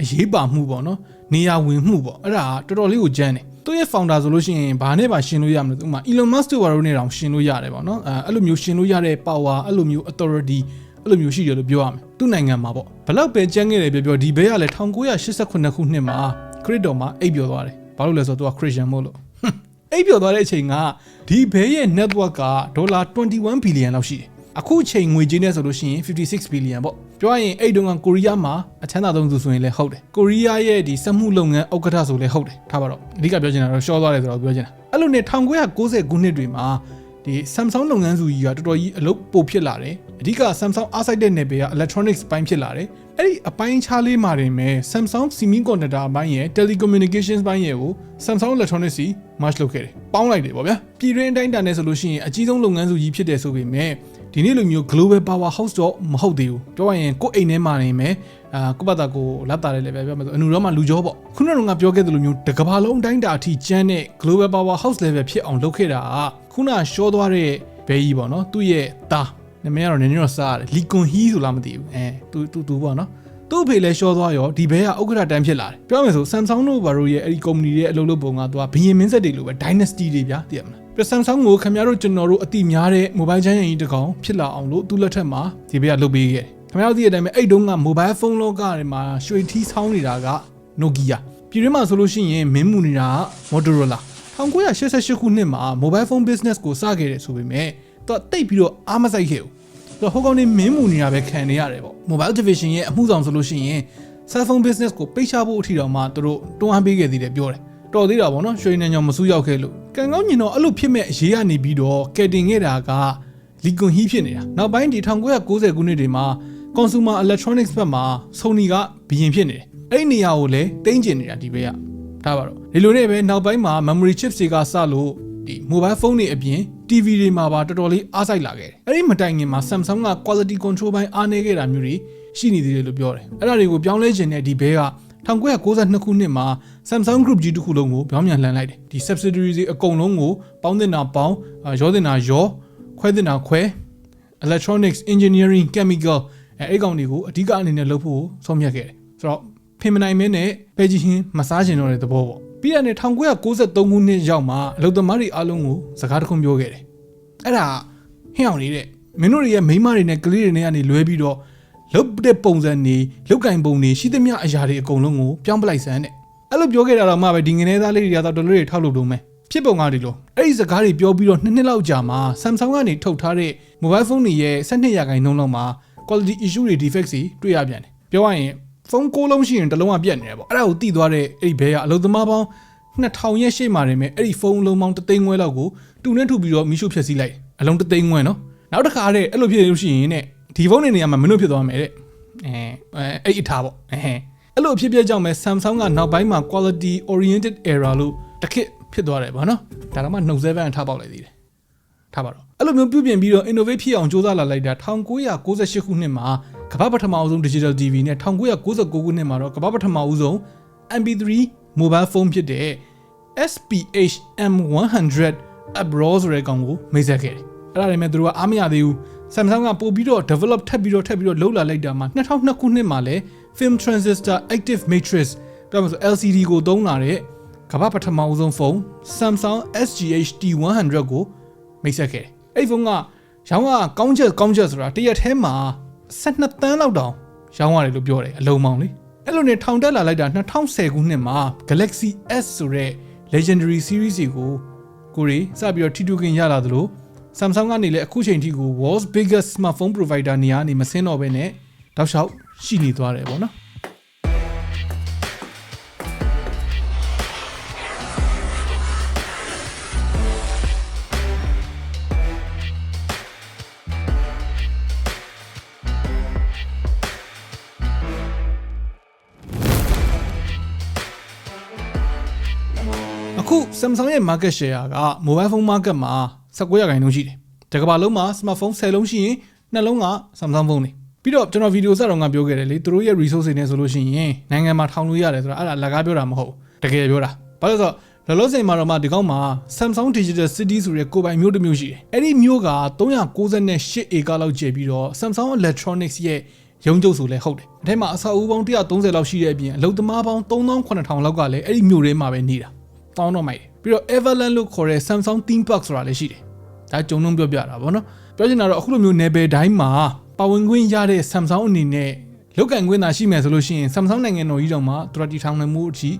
အရေးပါမှုပေါ့နော်နေရာဝင်မှုပေါ့အဲ့ဒါတော်တော်လေးကိုကြမ်းတယ် သူ့ရဲ့ founder ဆိုလို့ရှိရင်ဘာနဲ့ပါရှင်းလို့ရမလဲဥပမာ Elon Musk တို့ဘာလို့နေတောင်ရှင်းလို့ရတယ်ပေါ့နော်အဲအဲ့လိုမျိုးရှင်းလို့ရတဲ့ power အဲ့လိုမျိုး authority အဲ့လိုမျိုးရှိတယ်လို့ပြောရမယ်သူ့နိုင်ငံမှာပေါ့ဘလောက်ပဲကြမ်းခဲ့တယ်ပြောပြောဒီဘဲကလည်း1989ခုနှစ်မှာခရစ်တော်မှာအိပ်ပျော်သွားတယ်ဘာလို့လဲဆိုတော့သူက Christian မို့လို့အိပ်ပျော်သွားတဲ့အချိန်ကဒီဘဲရဲ့ network ကဒေါ်လာ21 billion လောက်ရှိတယ်အခုချိန်ငွေကြေးနဲ့ဆိုလို့ရှိရင်56 billion ပေါ့ ပြောရရင်အဲ့တုန်းကကိုရီးယားမှာအချမ်းသာဆုံးသူဆိုရင်လည်းဟုတ်တယ်ကိုရီးယားရဲ့ဒီစက်မှုလုပ်ငန်းဥက္ကဋ္ဌဆိုလည်းဟုတ်တယ်ထားပါတော့အဓိကပြောချင်တာတော့ရှော့သွားတယ်ဆိုတော့ပြောချင်တာအဲ့လိုနဲ့1990ခုနှစ်တွေမှာဒီ Samsung လုပ်ငန်းစုကြီးကတော်တော်ကြီးအလုပ်ပိုဖြစ်လာတယ်အဓိက Samsung အားစိုက်တဲ့နယ်ပယ်က electronics ပိုင်းဖြစ်လာတယ်အဲ့ဒီအပိုင်းခြားလေးမှာတင်မဲ့ Samsung Semiconductor ဘိုင်းရဲ့ telecommunications ဘိုင်းရဲ့ကို Samsung Electronics စီ merge လုပ်ခဲ့တယ်ပေါင်းလိုက်တယ်ပေါ့ဗျာပြည်တွင်းအတိုင်းအတာနဲ့ဆိုလို့ရှိရင်အကြီးဆုံးလုပ်ငန်းစုကြီးဖြစ်တယ်ဆိုပေမဲ့ ဒီနေ့လိုမျိုး global power house တော့မဟုတ်သေးဘူးပြောရရင်ကိုယ့်အိမ်ထဲမှာနေမယ်အာကိုယ့်ဘာသာကိုလက်တာလေးလည်းပဲပြောမယ်ဆိုအနူတော့မှလူကြောပေါ့ခုနကပြောခဲ့သလိုမျိုးတကဘာလုံးအတိုင်းအတာအထိကျန်းတဲ့ global power house level ဖြစ်အောင်လုပ်ခဲ့တာကခုနရှောသွားတဲ့ဘဲကြီးပေါ့နော်သူ့ရဲ့သားနာမည်ကတော့နည်းနည်းတော့စားရတယ်လီကွန်ဟီဆိုလားမသိဘူးအဲသူသူသူပေါ့နော်သူ့ဖေလည်းရှောသွားရောဒီဘဲကဥက္ကဋ္ဌတန်းဖြစ်လာတယ်ပြောမယ်ဆို Samsung တို့ဘာလို့ရဲ့အဲ့ဒီ company တွေရဲ့အလုပ်လုပ်ပုံကသူကဘီရင်မင်းဆက်တွေလိုပဲ dynasty တွေဗျာသိရမလား ပြ Samsung ကိုခင်ဗျားတို့ကျွန်တော်တို့အတိများတဲ့ mobile ချမ်းရည်တစ်ကောင်ဖြစ်လာအောင်လို့သူ့လက်ထက်မှာဒီဘဲကလုပ်ပေးခဲ့တယ်ခင်ဗျားတို့သိတဲ့အတိုင်းပဲအဲ့တုန်းက mobile phone လောကတွေမှာရွှေထီးဆောင်းနေတာက Nokia ပြည်တွင်းမှာဆိုလို့ရှိရင်မင်းမူနေတာက Motorola 1988ခုနှစ်မှာ mobile phone business ကိုစခဲ့တယ်ဆိုပေမဲ့သူကတိတ်ပြီးတော့အားမစိုက်ခဲ့ဘူးသူဟိုကောင်နေမင်းမူနေတာပဲခံနေရတယ်ပေါ့ mobile division ရဲ့အမှုဆောင်ဆိုလို့ရှိရင် cell phone business ကိုပိတ်ချဖို့အထိတော့မှသူတို့တွန်းအားပေးခဲ့သေးတယ်ပြောတယ်တော်သေးတာပေါ့နော်ရွှေနေညောင်မစူးရောက်ခဲ့လို့ ကံကောင်းညင်တော့အဲ့လိုဖြစ်မဲ့အရေးကနေပြီးတော့ကယ်တင်ခဲ့တာကလီကွန်ဟီဖြစ်နေတာနောက်ပိုင်းဒီ1990ခုနှစ်တွေမှာ consumer electronics ဘက်မှာ Sony ကဘီရင်ဖြစ်နေတယ်အဲ့ဒီနေရာကိုလည်းတင်းကျင်နေတာဒီဘက်ကထားပါတော့ဒီလိုနဲ့ပဲနောက်ပိုင်းမှာ memory chips တွေကစလို့ဒီ mobile phone တွေအပြင် TV တွေမှာပါတော်တော်လေးအားစိုက်လာခဲ့တယ်။အဲ့ဒီမတိုင်ခင်မှာ Samsung က quality control ဘိုင်းအားနည်းခဲ့တာမျိုးတွေရှိနေသေးတယ်လို့ပြောတယ်။အဲ့ဒါတွေကိုပြောင်းလဲခြင်းနဲ့ဒီဘဲက 1992ခုနှစ်မှာ Samsung Group ကြီးတစ်ခုလုံးကိုပြောင်းပြန်လှန်လိုက်တယ်။ဒီ subsidiaries တွေအကုန်လုံးကိုပေါင်းတင်တာပေါင်းရောတင်တာရောခွဲတင်တာခွဲ electronics engineering chemical အဲအဲ့ကောင်တွေကိုအဓိကအနေနဲ့လုပ်ဖို့ဆုံးဖြတ်ခဲ့တယ်။ဆိုတော့ဖင်မနိုင်မင်းနဲ့ပဲကြီးချင်းမစားချင်တော့တဲ့သဘောပေါ့။ပြီးရတဲ့1993ခုနှစ်ရောက်မှအလုသမားတွေအားလုံးကိုစကားတစ်ခုပြောခဲ့တယ်။အဲ့ဒါဟင်းအောင်လေးတဲ့မင်းတို့တွေရဲ့မိန်းမတွေနဲ့ကလေးတွေနဲ့ကနေလွဲပြီးတော့ လုတ်တဲ့ပုံစံနေလုတ်ကင်ပုံနေရှိသမျှအရာတွေအကုန်လုံးကိုပြောင်းပလိုက်စမ်းတဲ့။အဲ့လိုပြောခဲ့တာတော့မှပဲဒီငနေသားလေးတွေကတော့တော်တော်လေးထောက်လို့တော့မယ်။ဖြစ်ပုံကဒီလိုအဲ့ဒီစကားတွေပြောပြီးတော့နှစ်နှစ်လောက်ကြာမှာ Samsung ကနေထုတ်ထားတဲ့ mobile phone တွေရဲ့12ရာခိုင်နှုန်းလောက်မှာ quality issue တွေ defects တွေတွေ့ရပြန်တယ်။ပြောရရင်ဖုန်းကိုလုံးရှိရင်တစ်လုံးကပြတ်နေတယ်ပေါ့။အဲ့ဒါကိုတိသွားတဲ့အဲ့ဒီဘဲကအလုပ်သမားပေါင်း2000ရဲ့ရှေ့မှာနေမယ်အဲ့ဒီဖုန်းလုံးပေါင်းတသိန်းခွဲလောက်ကိုတူနဲ့ထုတ်ပြီးတော့မီးရှို့ဖျက်ဆီးလိုက်အလုံးတသိန်းခွဲနော်။နောက်တစ်ခါတဲ့အဲ့လိုဖြစ်လို့ရှိရင်တဲ့ ဒီဖုန်းတွေနေရာမှာမင်းတို့ဖြစ်သွားမယ်တဲ့။အဲအဲ့အထားပေါ့။အဲအဲ့လိုဖြစ်ပြကြောင့်ပဲ Samsung ကနောက်ပိုင်းမှာ quality oriented error လို့တခစ်ဖြစ်သွားတယ်ဗောနော်။ဒါတော့မှနှုတ်ဆက်ပန်းထားပေါက်လိုက်သေးတယ်။ထားပါတော့အဲ့လိုမျိုးပြုပြင်ပြီးတော့ innovate ဖြစ်အောင်စူးစမ်းလာလိုက်တာ1998ခုနှစ်မှာကမ္ဘာပထမအဆုံး digital TV နဲ့1999ခုနှစ်မှာတော့ကမ္ဘာပထမအဆုံး MP3 mobile phone ဖြစ်တဲ့ SPH M100 Abro ဆိုတဲ့ကောင်ကိုမိတ်ဆက်ခဲ့တယ်။အဲ့ဒါတွေမဲ့သူတို့ကအားမရသေးဘူး။ Samsung ကပို့ပြီးတော့ develop ထပ်ပြီးတော့ထပ်ပြီးတော့လုပ်လာလိုက်တာမှာ2002ခုနှစ်မှာလည်း film transistor active matrix ပြောမှဆို LCD ကိုသုံးလာတဲ့ကမ္ဘာပထမအဆုံးဖုန်း Samsung SGH T100 ကိုမိတ်ဆက်ခဲ့တယ်။အဲ့ဒီဖုန်းကရောင်းကကောင်းချက်ကောင်းချက်ဆိုတာတရက်ထဲမှာ12တန်းလောက်တောင်ရောင်းရတယ်လို့ပြောတယ်အလုံးမောင်လေအဲ့လိုနဲ့ထောင်တက်လာလိုက်တာ2010ခုနှစ်မှာ Galaxy S ဆိုတဲ့ Legendary Series ကိုကိုရီစပြီးတော့ထိတူခင်ရလာသလို Samsung ကနေလည်းအခုချိန်ထိကို world's biggest smartphone provider နေရာနေမစင်းတော့ဘဲနဲ့တောက်လျှောက်ရှိနေသွားတယ်ပေါ့နော်အခု Samsung ရဲ့ market share က mobile phone market မှာ 19ရာခိုင်နှုန်းရှိတယ်။တကမ္ဘာလုံးမှာ smartphone 10လုံးရှိရင်နှလုံးက Samsung phone တွေ။ပြီးတော့ကျွန်တော်ဗီဒီယိုဆက်တော့ငါပြောခဲ့တယ်လေသူတို့ရဲ့ resource တွေနဲ့ဆိုလို့ရှိရင်နိုင်ငံမှာထောင်လို့ရတယ်ဆိုတာအဲ့ဒါလက်ကားပြောတာမဟုတ်ဘူး။တကယ်ပြောတာ။ဘာလို့လဲဆိုတော့လောလောဆယ်မှာတော့မှဒီကောက်မှာ Samsung Digital City ဆိုတဲ့ကိုယ်ပိုင်မြို့တစ်မြို့ရှိတယ်။အဲ့ဒီမြို့က398ဧကလောက်ကျယ်ပြီးတော့ Samsung Electronics ရဲ့ရုံးချုပ်ဆိုလဲဟုတ်တယ်။အထက်မှာအဆောက်အဦပေါင်း130လောက်ရှိတဲ့အပြင်အလုပ်သမားပေါင်း3800လောက်ကလည်းအဲ့ဒီမြို့ထဲမှာပဲနေတာ။တောင်းတော့မိုက်တယ်။ပြီးတော့ Everland လို့ခေါ်တဲ့ Samsung Theme Park ဆိုတာလည်းရှိတယ်။ ဒါကြုံလုံးပြောပြတာဗောနော်ပြောချင်တာတော့အခုလိုမျိုး level တိုင်းမှာပါဝင်ခွင့်ရတဲ့ Samsung အနေနဲ့လောက်ကန်ခွင့်သာရှိမယ်ဆိုလို့ရှိရင် Samsung နိုင်ငံတော်ကြီးတောင်မှသူတို့တီထောင်နိုင်မှုအထိ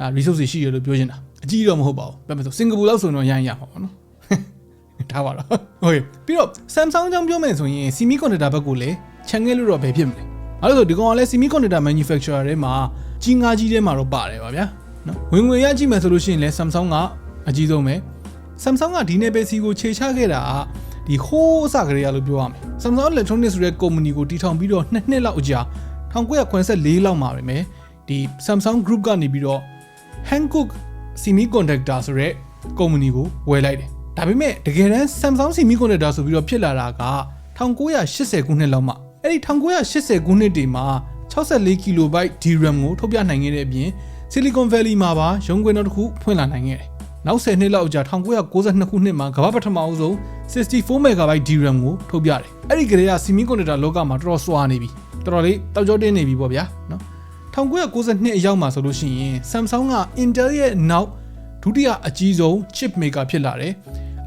အာ resource ရှိရလို့ပြောချင်တာအကြီးတော့မဟုတ်ပါဘူးပြောမယ်ဆိုစင်ကာပူလောက်ဆိုတော့ရရင်ရမှာပေါ့နော်ထားပါတော့ဟုတ်ပြီပြီးတော့ Samsung အကြောင်းပြောမယ်ဆိုရင် semiconductor ဘက်ကိုလည်းခြံခဲ့လို့တော့ဘယ်ဖြစ်မလဲအဲ့လိုဒီကောင်ကလည်း semiconductor manufacturer တွေမှာကြီးငါးကြီးတွေမှာတော့ပါတယ်ပါဗျာနော်ဝင်ငွေရကြည့်မယ်ဆိုလို့ရှိရင်လည်း Samsung ကအကြီးဆုံးပဲ Samsung ကဒီနယ်ပယ်စီကိုခြေချခဲ့တာကဒီဟိုးအစကလေးရလို့ပြောရမယ် Samsung Electronics ဆိုတဲ့ကုမ္ပဏီကိုတည်ထောင်ပြီးတော့နှစ်နှစ်လောက်အကြာ1984လောက်မှာပဲမယ်ဒီ Samsung Group ကနေပြီးတော့ Hankook Semiconductor ဆိုတဲ့ကုမ္ပဏီကိုဝယ်လိုက်တယ်ဒါပေမဲ့တကယ်တမ်း Samsung Semiconductor ဆိုပြီးတော့ဖြစ်လာတာက1980ခုနှစ်လောက်မှအဲ့ဒီ1980ခုနှစ်တွေမှာ64 KB DRAM ကိုထုတ်ပြနိုင်ခဲ့တဲ့အပြင် Silicon Valley မှာပါရုံးခွင်တော်တစ်ခုဖွင့်လာနိုင်ခဲ့တယ် နောက်10နှစ်လောက်ကြာ1992ခုနှစ်မှာကမ္ဘာပထမအဆုံး 64 MB DRAM ကိုထုတ်ပြတယ်အဲ့ဒီကလေးက Semiconductor လောကမှာတော်တော်စွာနေပြီတော်တော်လေးတောက်ကြောတင်းနေပြီပေါ့ဗျာနော်1992အရောက်မှာဆိုလို့ရှိရင် Samsung က Intel ရဲ့နောက်ဒုတိယအကြီးဆုံး chip maker ဖြစ်လာတယ်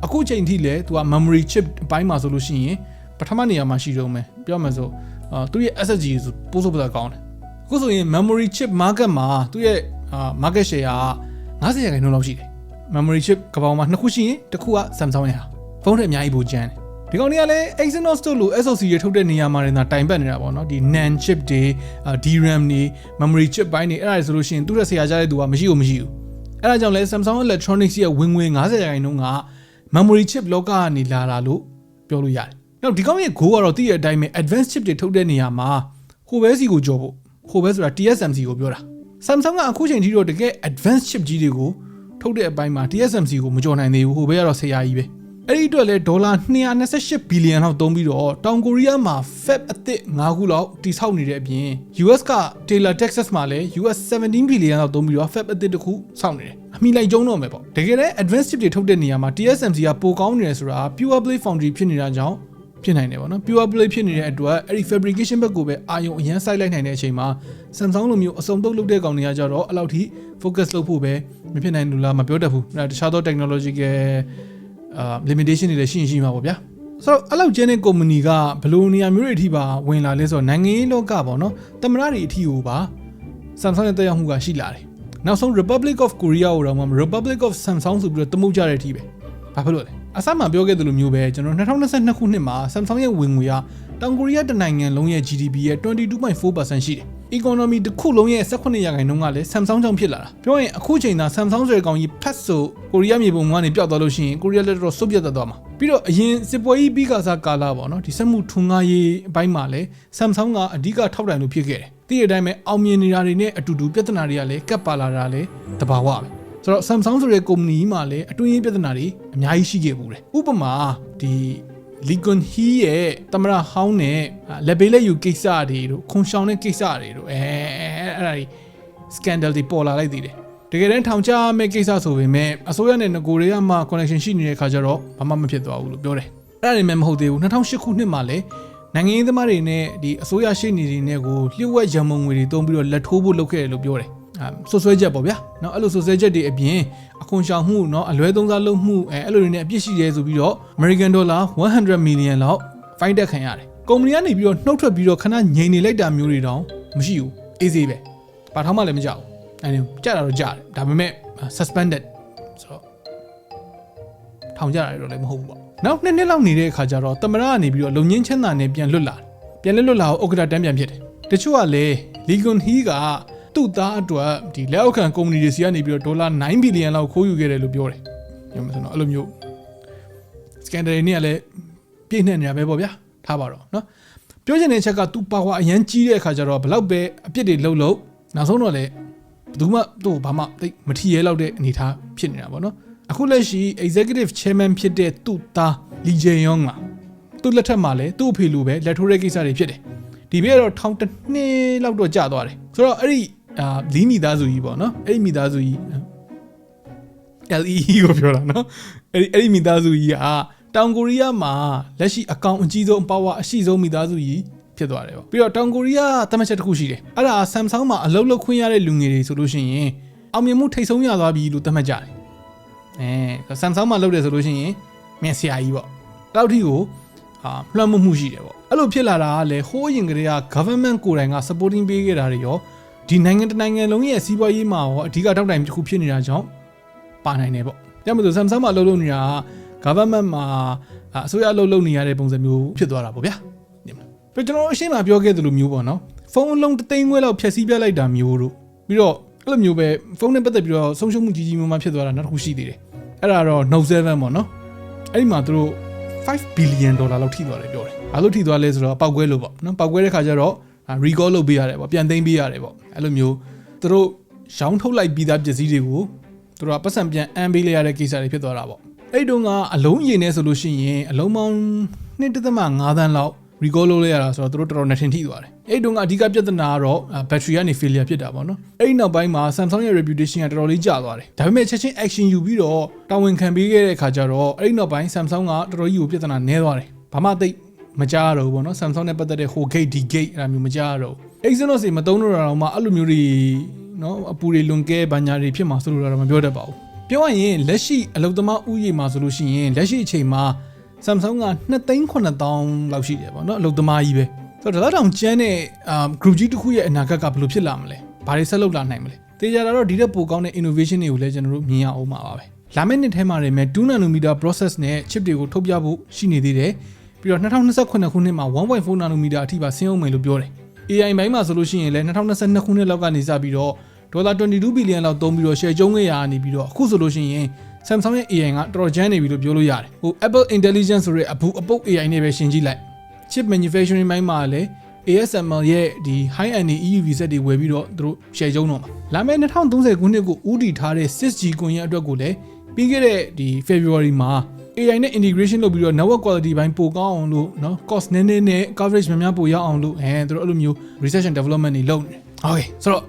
အခုချိန်ထိလည်းသူက memory chip အပိုင်းမှာဆိုလို့ရှိရင်ပထမနေရာမှာရှိတော့မယ်ပြောမှဆိုအာသူရဲ့ SSD ဆိုပိုးစိုးပစာကောင်းတယ်အခုဆိုရင် memory chip market မှာသူရဲ့အာ market share က90ရာခိုင်နှုန်းလောက်ရှိတယ် memory chip ကပောင်မှာနှစ်ခုရှိရင်တစ်ခုက Samsung ရဲ့ဟာဖုန်းထဲအများကြီးပိုကျန်းတယ်ဒီကောင်တွေကလည်း Exynos တို့လို SoC တွေထုတ်တဲ့နေရာမှာနေတာတိုင်ပတ်နေတာပေါ့နော်ဒီ NAND chip တွေအာ DRAM တွေ memory chip ဘိုင်းတွေအဲ့ဒါတွေဆိုလို့ရှိရင်သူ့ရဲ့ဆရာကြားတဲ့သူကမရှိဘူးမရှိဘူးအဲ့ဒါကြောင့်လဲ Samsung Electronics ရဲ့ဝင်ငွေ90ရာခိုင်နှုန်းက memory chip လောကကနေလာတာလို့ပြောလို့ရတယ်။နောက်ဒီကောင်ရဲ့ goal ကတော့တည့်ရတဲ့အတိုင်းပဲ advanced chip တွေထုတ်တဲ့နေရာမှာဟိုဘဲစီကိုကြော်ဖို့ဟိုဘဲဆိုတာ TSMC ကိုပြောတာ။ Samsung ကအခုချိန်ထိတော့တကယ် advanced chip ကြီးတွေကို ထုတ်တဲ့အပိုင်းမှာ TSMC ကိုမကြော်နိုင်သေးဘူးဟိုဘဲကတော့ဆရာကြီးပဲ။အဲ့ဒီအတွက်လဲဒေါ်လာ228ဘီလီယံလောက်သုံးပြီးတော့တောင်ကိုရီးယားမှာ Fab အသစ်9ခုလောက်တိစောက်နေတဲ့အပြင် US က Taylor Texas မှာလည်း US 17ဘီလီယံလောက်သုံးပြီးတော့ Fab အသစ်တစ်ခုစောက်နေတယ်အမိလိုက်ကျုံတော့မယ်ပေါ့တကယ်တမ်း advanced chip တွေထုတ်တဲ့နေရာမှာ TSMC ကပိုကောင်းနေတယ်ဆိုတာ Pure Play Foundry ဖြစ်နေတာကြောင့် ဖြစ်နိုင်တယ်ပေါ့နော် Pure Play ဖြစ်နေတဲ့အတွက်အဲ့ဒီ fabrication ဘက်ကိုပဲအာယုံအရန်စိုက်လိုက်နိုင်တဲ့အချိန်မှာ Samsung လိုမျိုးအစုံတုပ်လုပ်တဲ့ကောင်တွေကကြတော့အဲ့လောက်ထိ focus လုပ်ဖို့ပဲမဖြစ်နိုင်ဘူးလားမပြောတတ်ဘူးအဲ့ဒါတခြားသော technological အာ limitation တွေလည်းရှိရင်ရှိမှာပေါ့ဗျာဆိုတော့အဲ့လောက်ကျင်းတဲ့ company ကဘယ်လိုနေရာမျိုးတွေအထိပါဝင်လာလဲဆိုတော့နိုင်ငံရေးလောကပေါ့နော်တမရတွေအထိကိုပါ Samsung ရဲ့တက်ရောက်မှုကရှိလာတယ်နောက်ဆုံး Republic of Korea ကိုတော့မှ Republic of Samsung ဆိုပြီးတော့တမှုကြတဲ့အထိပဲဘာဖြစ်လို့လဲ အစမှပြောခဲ့သလိုမျိုးပဲကျွန်တော်2022ခုနှစ်မှာ Samsung ရဲ့ဝင်ငွေကတောင်ကိုရီးယားတနိုင်ငံလုံးရဲ့ GDP ရဲ့22.4%ရှိတယ် economy တစ်ခုလုံးရဲ့18ရာခိုင်နှုန်းကလည်း Samsung ကြောင့်ဖြစ်လာတာပြောရင်အခုချိန်သာ Samsung ဆိုတဲ့ကောင်ကြီးဖတ်ဆိုကိုရီးယားမြေပုံကနေပျောက်သွားလို့ရှိရင်ကိုရီးယားလက်တော့စုပ်ပြတ်သွားမှာပြီးတော့အရင်စစ်ပွဲကြီးပြီးကစားကာလပေါ့နော်ဒီစက်မှုထွန်းကားရေးအပိုင်းမှာလည်း Samsung ကအဓိကထောက်တိုင်လို့ဖြစ်ခဲ့တယ်တည့်ရတိုင်းပဲအောင်မြင်နေတာတွေနဲ့အတူတူပြဿနာတွေကလည်းကပ်ပါလာတာလည်းတဘာဝပဲဆိုတော့ Samsung ဆိုတဲ့ကုမ္ပဏီမှာလည်းအတွင်းရေးပြဿနာတွေ အများကြီးရှိခဲ့ဘူးတယ်ဥပမာဒီလီကွန်ဟီရဲ့တမရဟောင်းနဲ့လက်ပေးလက်ယူကိစ္စတွေတို့ခွန်ရှောင်းတဲ့ကိစ္စတွေတို့အဲအဲ့ဒါတွေ scandal တွေပေါ်လာလိုက်သေးတယ်တကယ်တမ်းထောင်ချမဲ့ကိစ္စဆိုပေမဲ့အစိုးရနဲ့ငကိုတွေကမှ connection ရှိနေတဲ့ခါကျတော့ဘာမှမဖြစ်သွားဘူးလို့ပြောတယ်အဲ့ဒါတွေမှမဟုတ်သေးဘူး2008ခုနှစ်မှာလည်းနိုင်ငံရေးသမားတွေနဲ့ဒီအစိုးရရှိနေတွေနဲ့ကိုလျှို့ဝှက်ရန်မုံငွေတွေတုံးပြီးတော့လက်ထိုးဖို့လုပ်ခဲ့တယ်လို့ပြောတယ် ဆွဆွဲချက်ပေါ့ဗျာเนาะအဲ့လိုဆွဆွဲချက်တွေအပြင်အခွန်ရှောင်မှုเนาะအလွဲသုံးစားလုပ်မှုအဲအဲ့လိုတွေနဲ့အပြစ်ရှိတယ်ဆိုပြီးတော့ American Dollar 100 million လောက် fine တက်ခံရတယ်ကုမ္ပဏီကနေပြီးတော့နှုတ်ထွက်ပြီးတော့ခဏငြိမ်နေလိုက်တာမျိုးတွေတောင်မရှိဘူးအေးစေးပဲဘာထောက်မှလည်းမကြောက်ဘူးအဲ့ဒီကြတာတော့ကြတယ်ဒါပေမဲ့ suspended ဆိုတော့ထောင်ကြတာတော့လည်းမဟုတ်ဘူးပေါ့နောက်နှစ်နှစ်လောက်နေတဲ့အခါကျတော့တမရကနေပြီးတော့လုံငင်းချမ်းသာနဲ့ပြန်လွတ်လာတယ်ပြန်လွတ်လာတော့ဥက္ကဋ္ဌတန်းပြန်ဖြစ်တယ်တချို့ကလည်းလီကွန်ဟီက သူ့သားအတွက်ဒီလက်အောက်ခံကုမ္ပဏီတွေစီကနေပြီးတော့ဒေါ်လာ9ဘီလီယံလောက်ခိုးယူခဲ့တယ်လို့ပြောတယ်ညမစနော်အဲ့လိုမျိုးစကန်ဒယ်နေကလည်းပြည့်နှက်နေတာပဲပေါ့ဗျာထားပါတော့နော်ပြောချင်တဲ့ချက်ကသူပါဝါအရန်ကြီးတဲ့အခါကျတော့ဘလောက်ပဲအပြစ်တွေလှုပ်လှုပ်နောက်ဆုံးတော့လည်းဘယ်သူမှသူ့ဘာမှတိတ်မထီရဲလောက်တဲ့အနေအထားဖြစ်နေတာပေါ့နော်အခုလက်ရှိ executive chairman ဖြစ်တဲ့သူ့သား Lee Jae-yong ကသူ့လက်ထက်မှာလည်းသူ့အဖေလိုပဲလက်ထိုးတဲ့ကိစ္စတွေဖြစ်တယ်ဒီဘက်ကတော့ထောင်တစ်နှစ်လောက်တော့ကြာသွားတယ်ဆိုတော့အဲ့ဒီ အာလီမိသားစုကြီးပေါ့နော်အဲ့ဒီမိသားစုကြီး LEE ကိုပြောတာနော်အဲ့ဒီအဲ့ဒီမိသားစုကြီးကတောင်ကိုရီးယားမှာလက်ရှိအကောင့်အကြီးဆုံးပါဝါအရှိဆုံးမိသားစုကြီးဖြစ်သွားတယ်ပေါ့ပြီးတော့တောင်ကိုရီးယားတမန်ချက်တစ်ခုရှိတယ်အဲ့ဒါ Samsung မှာအလုပ်လုပ်ခွင့်ရတဲ့လူငယ်တွေဆိုလို့ရှိရင်အောင်မြင်မှုထိတ်ဆုံးရသွားပြီလို့သတ်မှတ်ကြတယ်အဲ Samsung မှာလုပ်တယ်ဆိုလို့ရှိရင်မြန်ဆရာကြီးပေါ့တောက်ထီကိုအာလွှမ်းမိုးမှုရှိတယ်ပေါ့အဲ့လိုဖြစ်လာတာကလည်းဟိုးရင်ကလေးက government ကိုယ်တိုင်က supporting ပေးခဲ့တာတွေရော ဒီနိုင်ငံတနိုင်ငံလုံးရဲ့စီးပွားရေးမှာရောအဓိကတောက်တိုင်တစ်ခုဖြစ်နေတာကြောင့်ပါနိုင်တယ်ပေါ့။ဒါမှမဟုတ် Samsung မှာအလုပ်လုပ်နေတာက government မှာအစိုးရအလုပ်လုပ်နေရတဲ့ပုံစံမျိုးဖြစ်သွားတာပေါ့ဗျာ။ဒီမှာပြီးကျွန်တော်အရှင်းမပြောခဲ့သလိုမျိုးပေါ့နော်။ဖုန်းအလုံးတစ်သိန်းခွဲလောက်ဖြည့်ဆည်းပြလိုက်တာမျိုးတို့ပြီးတော့အဲ့လိုမျိုးပဲဖုန်းနဲ့ပတ်သက်ပြီးတော့ဆုံးရှုံးမှုကြီးကြီးမားမားဖြစ်သွားတာနောက်တစ်ခုရှိသေးတယ်။အဲ့ဒါတော့ Note 7ပေါ့နော်။အဲ့ဒီမှာသူတို့5 billion ဒေါ်လာလောက်ထိသွားတယ်ပြောတယ်။ဘာလို့ထိသွားလဲဆိုတော့ပောက်ကွဲလို့ပေါ့နော်။ပောက်ကွဲတဲ့ခါကျတော့ recall လုပ်ပေးရတယ်ပေါ့ပြန်သိမ်းပေးရတယ်ပေါ့။အဲ့လိုမျိုးသူတို့ရောင်းထုတ်လိုက်ပြီးသားပစ္စည်းတွေကိုသူတို့ကပတ်စံပြန်အမ်းပေးလိုက်ရတဲ့ကိစ္စတွေဖြစ်သွားတာပေါ့အဲ့တုန်းကအလုံးရည်နေဆိုလို့ရှိရင်အလုံးပေါင်း1.5သန်းလောက် recall လုပ်လိုက်ရတာဆိုတော့သူတို့တော်တော်နဲ့ထင်ထိသွားတယ်အဲ့တုန်းကအဓိကပြဿနာကတော့ battery ကနေ failure ဖြစ်တာပေါ့နော်အဲ့ဒီနောက်ပိုင်းမှာ Samsung ရဲ့ reputation ကတော်တော်လေးကျသွားတယ်ဒါပေမဲ့ချက်ချင်း action ယူပြီးတော့တာဝန်ခံပေးခဲ့တဲ့အခါကျတော့အဲ့ဒီနောက်ပိုင်း Samsung ကတော်တော်ကြီးကိုပြဿနာနည်းသွားတယ်ဘာမှသိပ် မကြားရတော့ဘူးပေါ့နော် Samsung နဲ့ပတ်သက်တဲ့ဟို gate ဒီ gate အဲ့လိုမျိုးမကြားရတော့ဘူး Exynos တွေမသုံးတော့တာတော့မှအဲ့လိုမျိုးတွေနော်အပူတွေလွန်ကဲဘာညာတွေဖြစ်မှာဆိုလို့တော့မပြောတတ်ပါဘူးပြောရရင်လက်ရှိအလုပ်သမားဥယျာဉ်မှာဆိုလို့ရှိရင်လက်ရှိအချိန်မှာ Samsung က2,9000လောက်ရှိတယ်ပေါ့နော်အလုပ်သမားကြီးပဲဆိုတော့ဒါတော့တောင်ကျန်းတဲ့အာ group ကြီးတစ်ခုရဲ့အနာဂတ်ကဘယ်လိုဖြစ်လာမလဲဘာတွေဆက်လုပ်လာနိုင်မလဲတေချာတာတော့ဒီတဲ့ပိုကောင်းတဲ့ innovation တွေကိုလည်းကျွန်တော်တို့မြင်ရအောင်ပါပါပဲလာမယ့်နှစ်ထဲမှာလည်း2 nanometer process နဲ့ chip တွေကိုထုတ်ပြဖို့ရှိနေသေးတယ် ပြီးတော့2028ခုနှစ်မှာ1.4 nanometer အထိပါဆင်းအောင်မယ်လို့ပြောတယ် AI ဘိုင်းမှာဆိုလို့ရှိရင်လည်း2022ခုနှစ်လောက်ကနေစပြီးတော့ဒေါ်လာ22ဘီလီယံလောက်သုံးပြီးတော့ share ကျုံးခဲ့ရနေပြီးတော့အခုဆိုလို့ရှိရင် Samsung ရဲ့ AI ကတော်တော်ကျန်းနေပြီလို့ပြောလို့ရတယ်ဟို Apple Intelligence ဆိုတဲ့အဘူအပုတ် AI နဲ့ပဲရှင်းကြည့်လိုက် chip manufacturing ဘိုင်းမှာလည်း ASML ရဲ့ဒီ high end EUV စက်တွေဝယ်ပြီးတော့သူတို့ share ကျုံးတော့မှာလာမယ့်2030ခုနှစ်ကိုဦးတည်ထားတဲ့ 6G ကွန်ရက်အတွက်ကိုလည်းပြီးခဲ့တဲ့ဒီ February မှာ AI နဲ့ integration လုပ်ပြီးတော့ network quality ဘိုင်းပိုကောင်းအောင်လို့နော် cost နည်းနည်းနဲ့ coverage များများပိုရအောင်လို့အဲတို့အဲ့လိုမျိုး research and development တွေလုပ်နေတယ်။ Okay ဆိုတော့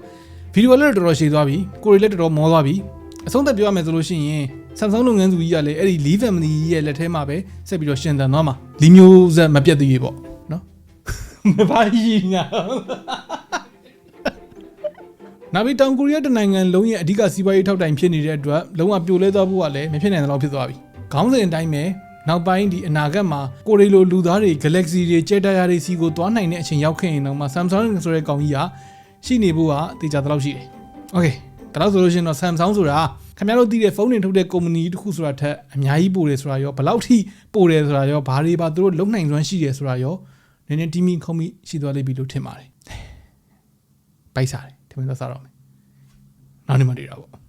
video လည်းတော်တော်ရှည်သွားပြီ။ core လည်းတော်တော်မောသွားပြီ။အဆုံးသတ်ပြောရမယ်ဆိုလို့ရှိရင် Samsung လုပ်ငန်းစုကြီးကလည်းအဲ့ဒီ Lee family ရဲ့လက်ထဲမှာပဲဆက်ပြီးတော့ရှင်သန်သွားမှာ။လီမျိုးဆက်မပြတ်သေးရေပေါ့နော်။မပါရင်ညာ။နောက်ပြီးတောင်ကိုရီးယားတနိုင်ငံလုံးရဲ့အဓိကစီးပွားရေးထောက်တိုင်ဖြစ်နေတဲ့အတွက်လုံးဝပြိုလဲသွားဖို့ကလည်းမဖြစ်နိုင်တော့ဖြစ်သွားပြီ။ ခေါင်းစဉ်အတိုင်းပဲနောက်ပိုင်းဒီအနာဂတ်မှာကိုရီလိုလူသားတွေ Galaxy တွေ Jet Tire တွေစီကိုသွားနိုင်တဲ့အချိန်ရောက်ခဲ့ရင်တော့မှ Samsung ဆိုတဲ့ကောင်ကြီးကရှိနေဖို့ကတေချာတလောက်ရှိတယ်။ Okay ဒါလို့ဆိုလို့ရှိရင်တော့ Samsung ဆိုတာခင်ဗျားတို့သိတဲ့ဖုန်းတွေထုတ်တဲ့ကုမ္ပဏီတစ်ခုဆိုတာထက်အများကြီးပိုတယ်ဆိုတာရောဘယ်လောက်ထိပိုတယ်ဆိုတာရောဘာတွေပါသူတို့လုံနိုင်စွမ်းရှိတယ်ဆိုတာရောနည်းနည်းတီးမိခုံးမိရှိသွားလိမ့်ပြီလို့ထင်ပါတယ်။ပိုက်စားတယ်ထင်မှတော့စားတော့မယ်။နောက်နေ့မှတွေ့တာပေါ့